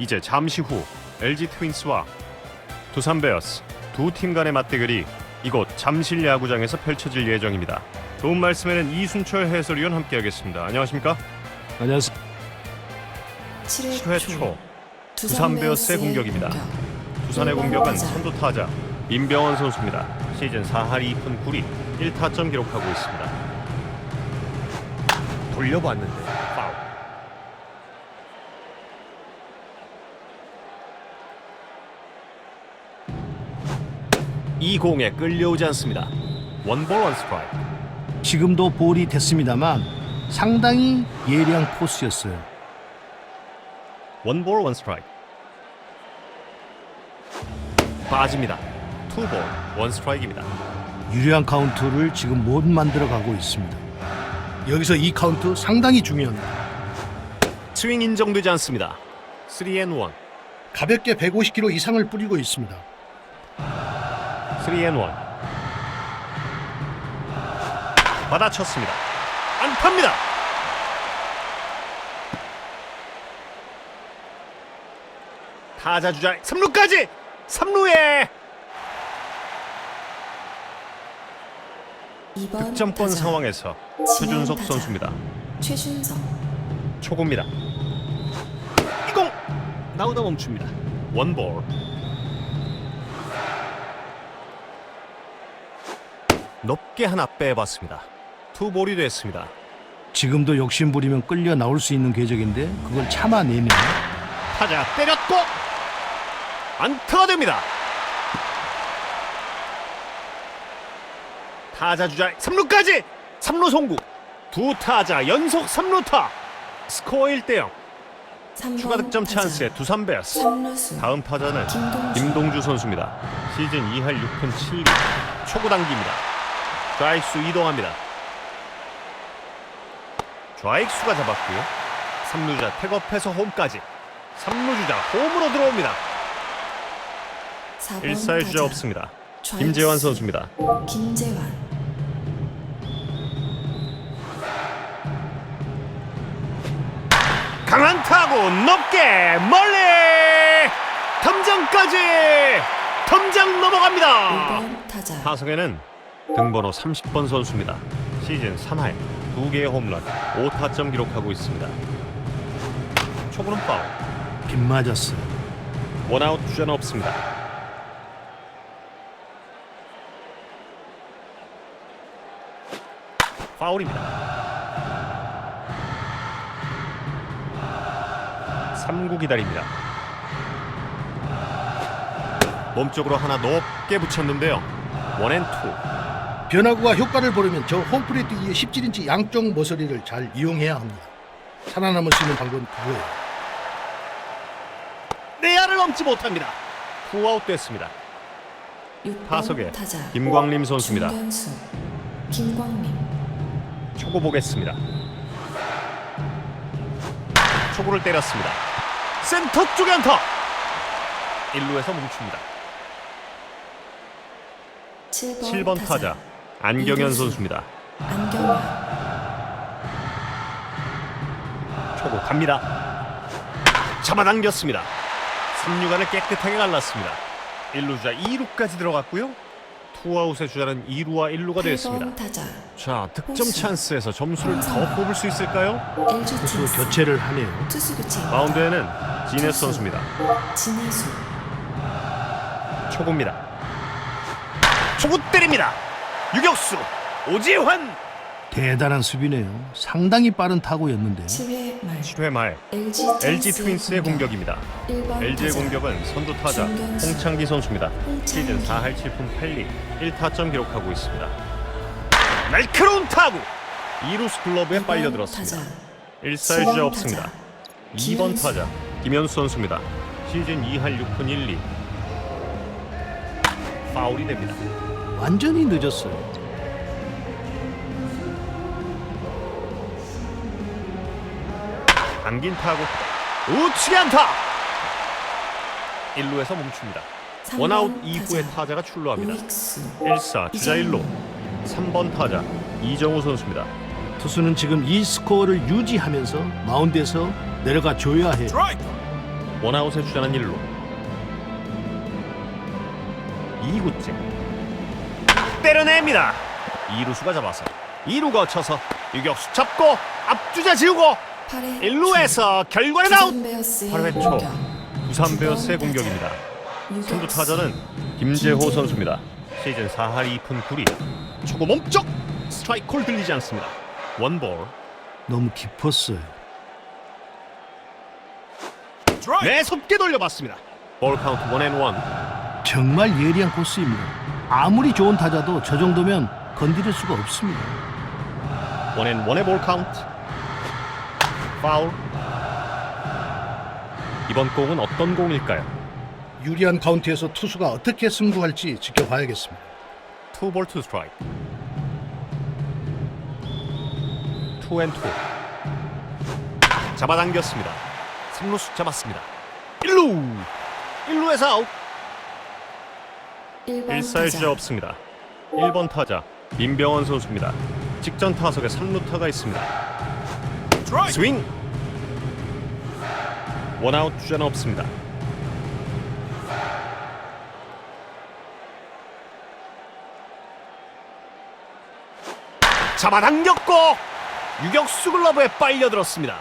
이제 잠시 후 LG 트윈스와 두산 베어스 두 팀 간의 맞대결이 이곳 잠실 야구장에서 펼쳐질 예정입니다. 도움 말씀에는 이순철 해설위원 함께하겠습니다. 안녕하십니까? 안녕하세요. 7회 초 두산 베어스의 공격입니다. 두산의 공격은 선두 타자 임병헌 선수입니다. 시즌 4할 2푼 9리 1타점 기록하고 있습니다. 돌려봤는데 이 공에 끌려오지 않습니다. 원볼 원스트라이크. 지금도 볼이 됐습니다만 상당히 예리한 코스였어요. 원볼 원스트라이크. 빠집니다. 투볼 원스트라이크입니다. 유리한 카운트를 지금 못 만들어 가고 있습니다. 여기서 이 카운트 상당히 중요합니다. 스윙 인정되지 않습니다. 3앤 1. 가볍게 150km 이상을 뿌리고 있습니다. 3앤1 받아쳤습니다. 안타입니다. 타자 주자 3루까지! 3루에! 득점권 상황에서 최준석 선수입니다. 최준석. 초구입니다. 이공! 나오다 멈춥니다. 원볼 높게 하나 빼봤습니다. 투볼이 됐습니다. 지금도 욕심 부리면 끌려 나올 수 있는 궤적인데 그걸 참아내면 타자 때렸고 안타가 됩니다. 타자 주자 3루까지! 3루 송구. 두 타자 연속 3루타. 스코어 1대 0 추가 득점 찬스에 두산 베어스. 3루수 다음 타자는 김동주. 김동주 선수입니다. 시즌 2할 6푼 7리. 초구 당깁니다. 좌익수 이동합니다. 좌익수가 잡았고요. 3루자 태업해서 홈까지 3루주자 홈으로 들어옵니다. 1사의 주자 없습니다. 김재환 선수입니다. 김재환 강한 타구 높게 멀리 덤장까지 덤장 넘어갑니다. 5번 타자 타석에는 등번호 30번 선수입니다. 시즌 3할 2개의 홈런 5타점 기록하고 있습니다. 초구는 파울 빗 맞았어요. 원아웃 주자는 없습니다. 파울입니다. 3구 기다립니다. 몸쪽으로 하나 높게 붙였는데요. 원앤투 변화구가 효과를 보려면 저 홈플레이트 위에 17인치 양쪽 모서리를 잘 이용해야 합니다. 살아남을 수 있는 방법은 그거예요. 내야를 넘지 못합니다. 투아웃 됐습니다. 6번 타석에 타자 김광림 선수입니다. 중견수 김광림 초구 보겠습니다. 초구를 때렸습니다. 센터 쪽에 안타. 1루에서 멈춥니다. 7번, 7번 타자 안경현. 선수입니다. 안경현 초구 갑니다. 잡아당겼습니다. 3루간을 깨끗하게 갈랐습니다. 1루주자 2루까지 들어갔고요. 투아웃의 주자는 2루와 1루가 됐습니다. 8번 타자 자, 득점 호수. 찬스에서 점수를 더 뽑을 수 있을까요? 투수 교체를 하네요. 투수 교체 마운드에는 지네스 선수입니다. 진해수 초구입니다. 초구 때립니다. 유격수 오지환 대단한 수비네요. 상당히 빠른 타구였는데 7회 말 7회 말 LG LG 트윈스의 공격입니다. 1번 LG의 타자 공격은 선두 타자 중견수. 홍창기 선수입니다. 시즌 4할 7푼 8리 1타점 기록하고 있습니다. 날카로운 타구 2루스 글러브에 빨려들었습니다. 1사의 주자 없습니다. 2번 김현수. 타자 김현수 선수입니다. 시즌 2할 6푼 1리 파울이 됩니다. 완전히 늦었어요. 당긴 타구 우측에 안타 1루에서 멈춥니다. 원아웃 이후에 타자가 출루합니다. 우익수 1사 주자 1루 3번 타자 이정우 선수입니다. 투수는 지금 이 스코어를 유지하면서 마운드에서 내려가 줘야 해요. 원아웃에 주자는 1루 2구째 때려냅니다 2루수가 잡아서 2루가 쳐서 유격수 잡고 앞주자 지우고 8회 1루에서 결과는 아웃 두산 베어스의 8회 초. 두산 베어스의 공격입니다. 선두. 타자는 김재호 선수입니다 시즌 4할 2푼 9리 초구 몸쪽 스트라이크 콜 들리지 않습니다 원볼 너무 깊었어요. 매섭게 돌려봤습니다 볼 카운트 원앤원 정말 예리한 코스입니다. 아무리 좋은 타자도 저 정도면 건드릴 수가 없습니다. 원앤원의 볼 카운트 파울. 이번 공은 어떤 공일까요? 유리한 카운트에서 투수가 어떻게 승부할지 지켜봐야겠습니다. 투볼 투 스트라이크 투앤투 잡아당겼습니다. 3루수 잡았습니다. 1루! 1루에서 아웃! 1번 1사의 타자. 주자 없습니다. 1번 타자 민병헌 선수입니다. 직전 타석에 3루타가 있습니다 스윙 원아웃 주자는 없습니다 잡아당겼고 유격수 글러브에 빨려들었습니다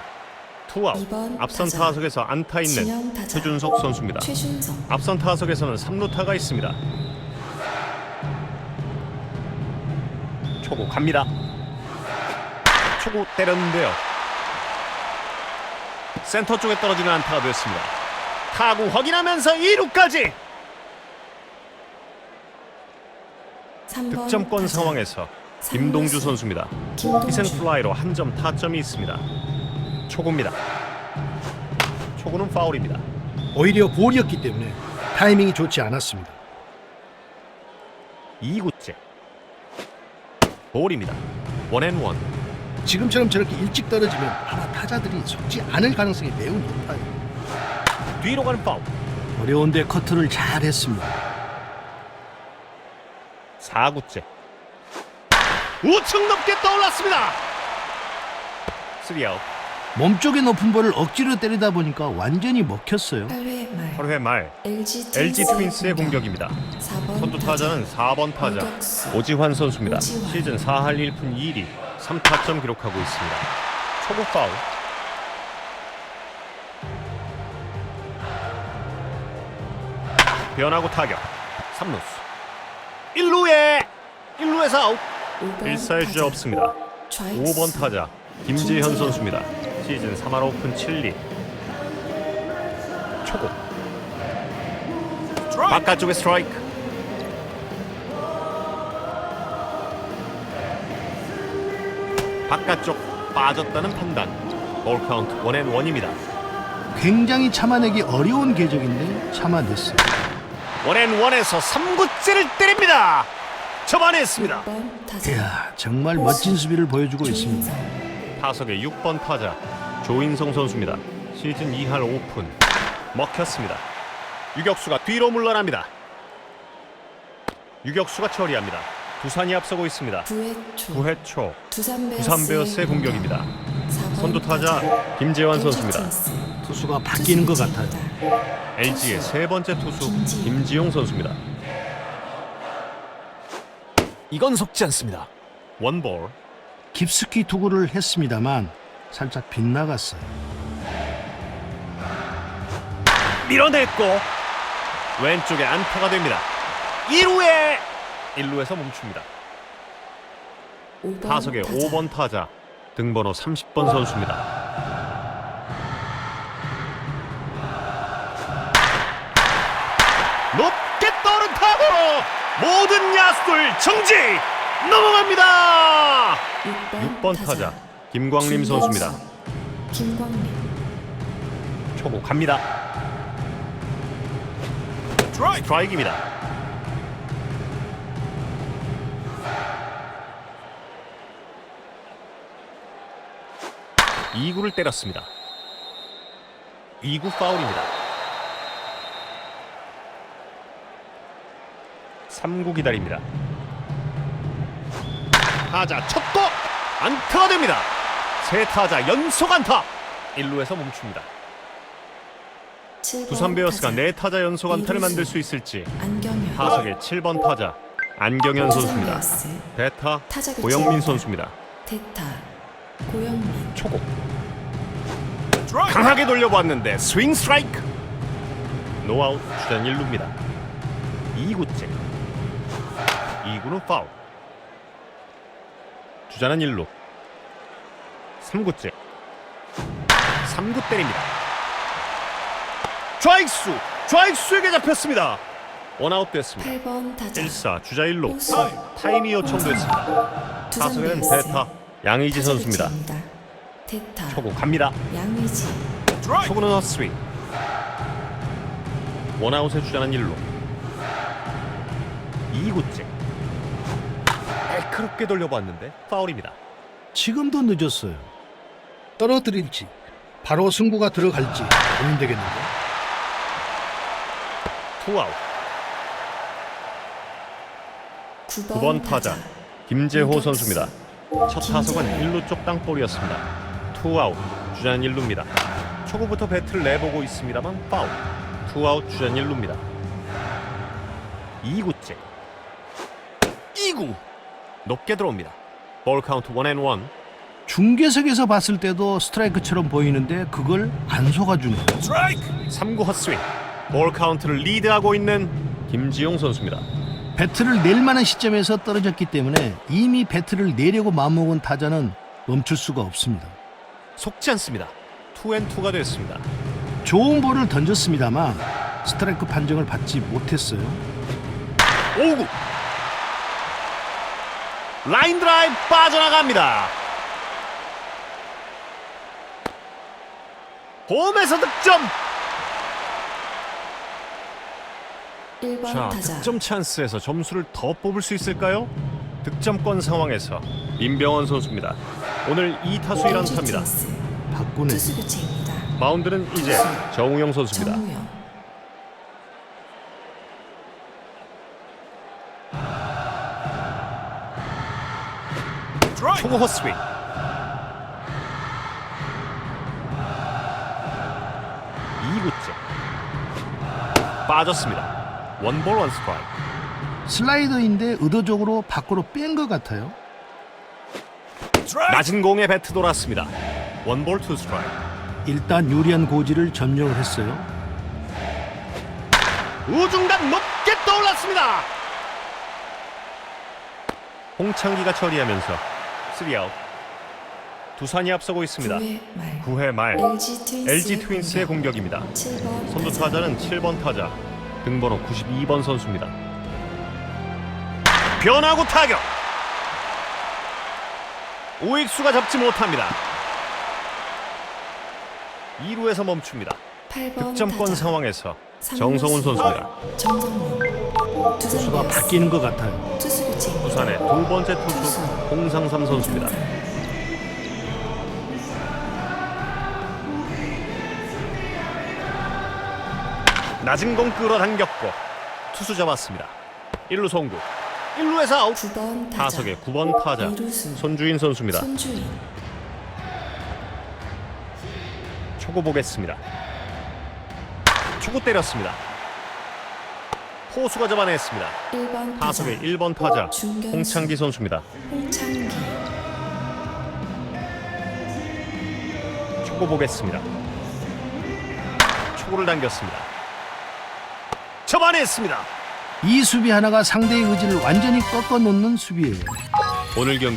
투아웃 앞선 타자. 타석에서 안타 있는 타자. 최준석 선수입니다 최준석 앞선 타석에서는 3루타가 있습니다. 초구 갑니다. 초구 때렸는데요. 센터 쪽에 떨어지는 안타가 되었습니다. 타구 확인하면서 2루까지 3번 득점권. 상황에서 김동주 선수입니다. 김동주. 희생 플라이로 한 점 타점이 있습니다. 초구입니다. 초구는 파울입니다. 오히려 볼이었기 때문에 타이밍이 좋지 않았습니다. 2구째 볼입니다. 원앤원 지금처럼 저렇게 일찍 떨어지면 아마 타자들이 속지 않을 가능성이 매우 높아요. 뒤로 가는 파울 어려운데 커트를 잘 했습니다. 4구째 우측 높게 떠올랐습니다 3아웃 몸쪽에 높은 볼을 억지로 때리다 보니까 완전히 먹혔어요. 8회 말 8회 말 LG LG 트윈스의 트윈스의 공격. 공격입니다 4번 선두 타자는 4번 타자. 오지환 선수입니다 오지환. 시즌 4할 1푼 2리 3타점 기록하고 있습니다. 초구 파울. 변하고 타격. 3루수. 1루에 1루에서 아웃. 5번 1사의 주자. 없습니다. 좌익수. 5번 타자 김지현. 선수입니다. 시즌 3할 오픈 7리. 초구. 바깥쪽에 스트라이크 바깥쪽 빠졌다는 판단 볼 카운트 원앤 원입니다 굉장히 참아내기 어려운 궤적인데 참아냈어요. 원앤 원에서 3구째를 때립니다 접안했습니다 6번 타자. 이야 정말 멋진 수비를 보여주고 있습니다. 타석의 6번 타자 조인성 선수입니다. 시즌 2할 오픈 먹혔습니다. 유격수가 뒤로 물러납니다. 유격수가 처리합니다. 두산이 앞서고 있습니다. 9회 초 9회 초 두산 베어스의, 공격입니다. 4번 선두 타자 김재환 선수입니다. 투수가 바뀌는 것 같아요. LG의 세 번째 투수 김지용. 선수입니다. 이건 속지 않습니다. 원볼 깊숙이 투구를 했습니다만 살짝 빗나갔어요. 밀어냈고 왼쪽에 안타가 됩니다. 2루에 1루에서 멈춥니다. 5번 타석의 타자. 5번 타자 등번호 30번 선수입니다. 높게 떠오른 타구로 모든 야수들 정지 넘어갑니다. 6번, 6번 타자 김광림 선수입니다. 김광림 초구 갑니다. 스트라이크입니다. 이구를 때렸습니다. 2구 파울입니다. 3구 기다립니다. 타자 첫도 안타가 됩니다. 세 타자 연속 안타. 1루에서 멈춥니다. 7번 두산 베어스가. 네 타자 연속 안타를. 만들 수 있을지 타석의 7번 타자 안경현 선수입니다. 교체. 고영민 선수입니다. 대타 고영민 초고. 강하게 돌려보았는데 스윙 스트라이크. 노아웃 주전 1루입니다. 2구째. 2구는 파울. 주자는 1루. 3구째. 3구 때립니다. 좌익수 좌익수에게 잡혔습니다. 원아웃 됐습니다. 8번 타자. 1사 주자 1루. 호수. 타임이 요청됐습니다. 타석에는 베어스 대타 양의지 선수입니다. 대타. 초고 갑니다. 양의지. 초구는 헛스윙. 원아웃의 주자는 1루. 2구째. 날카롭게 돌려봤는데 파울입니다. 지금도 늦었어요. 떨어뜨릴지 바로 승부가 들어갈지 고민되겠는데. 투아웃. 9번, 9번 타자 김재호. 선수입니다 첫 타석은 1루 쪽 땅볼이었습니다. 투아웃 주자는 1루입니다. 초구부터 배트를 내보고 있습니다만 파울 투아웃 주자는 1루입니다. 2구째. 2구! 높게 들어옵니다. 볼 카운트 원앤원. 중계석에서 봤을 때도 스트라이크처럼 보이는데 그걸 안 속아주네요. 3구 헛스윙. 볼 카운트를 리드하고 있는 김지용 선수입니다 배트를 낼 만한 시점에서 떨어졌기 때문에 이미 배트를 내려고 마음먹은 타자는 멈출 수가 없습니다. 속지 않습니다. 투앤투가 됐습니다. 좋은 볼을 던졌습니다만 스트라이크 판정을 받지 못했어요. 5구. 라인 드라이브 빠져나갑니다. 홈에서 득점 1번 자 타자. 득점 찬스에서 점수를 더 뽑을 수 있을까요? 득점권 상황에서 임병헌 선수입니다. 오늘 2타수 1안타입니다. 바꾸네. 투수 교체입니다. 마운드는 이제 정우영 선수입니다. 정우영. 초구 헛스윙. 이구째. 빠졌습니다 원볼 원스트라이크 슬라이더인데 의도적으로 밖으로 뺀 것 같아요. 낮은 공에 배트 돌았습니다. 원볼 투 스트라이크 일단 유리한 고지를 점령을 했어요. 우중간 높게 떠올랐습니다. 홍창기가 처리하면서 3아웃. 두산이 앞서고 있습니다. 9회 말. 9회 말. LG 트윈스의, LG 트윈스의 공격입니다. 7번 선두 타자. 타자는 7번 타자 등번호 92번 선수입니다. 변하고 타격. 우익수가 잡지 못합니다. 2루에서 멈춥니다. 8번 득점권 타자 상황에서. 정성훈 선수입니다. 정성훈 투수가 바뀌는 것 같아요. 투수. 부산의 두 번째 투수 홍상삼 선수입니다. 낮은 공 끌어당겼고 투수 잡았습니다. 1루 송구. 1루에서 아웃. 9번 타자 타석의 9번 타자 이루수. 손주인 선수입니다. 손주인 초구 보겠습니다. 초구 때렸습니다. 포수가 잡아냈습니다. 1번 타자 타석의 1번 타자 중견수. 홍창기 선수입니다. 홍창기 초구 보겠습니다. 초구를 당겼습니다. 접안했습니다. 이 수비 하나가 상대의 의지를 완전히 꺾어 놓는 수비예요. 오늘 경기